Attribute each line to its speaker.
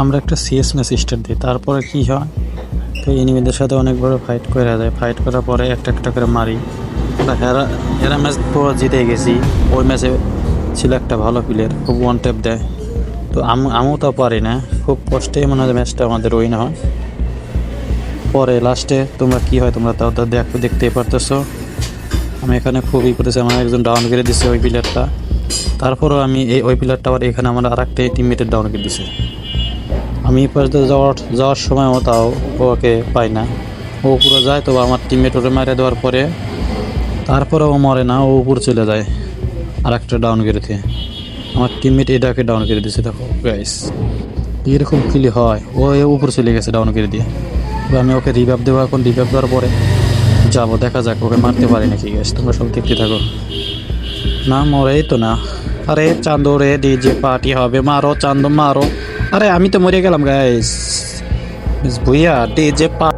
Speaker 1: আমরা একটা CS start দিই, তারপরে কি হয়? তো এনিমিদের সাথে অনেক বড় ফাইট করে যায় ফাইট করার পরে একটা একটা করে মারি। আমরা হেরা হেরা ম্যাচ পুরো জিতে গেছি। ওই ম্যাচে ছিল একটা ভালো প্লেয়ার খুব ওয়ান ট্যাপ দেয়। তো আম, আমিও তো পারি না। খুব কষ্টে মনে হয় ম্যাচটা আমাদের উইন হয়। পরে লাস্টে তোমরা কি হয়, তোমরা তাও তো দেখ, দেখতেই পারতেছো। আমি এখানে খুবই করেছি আমার একজন ডাউন করে দিছে ওই প্লেয়ারটা তারপরও আমি এই, ওই প্লেয়ারটা আবার এখানে আমার আর একটা টিমমেটের ডাউন করে দিছে। আমি পাশে যাওয়ার যাওয়ার সময়ও তাও ওকে পাই না। ও পুরো যায় তো আমার টিমমেট ওরে মারে দেওয়ার পরে তারপরে ও মরে না, ও উপর চলে যায় আর একটা ডাউন দিয়ে। আমার টিমমেট এটাকে ডাউন করে দিয়েছে দেখো গাইস এরকম ফিলি হয়, ও উপর চলে গেছে ডাউন করে দিয়ে। আমি ওকে রিভাইভ দেবো, এখন রিভাইভ দেওয়ার পরে যাব, দেখা যাক ওকে মারতে পারি নাকি গ্যাস তোমরা সব দেখতে থাকো। না, মরেই তো না। আরে চান্দো রে ডিজে পার্টি হবে, মারো চান্দো, মারো। আরে আমি তো মরে গেলাম গাইস ভুইয়া যে পা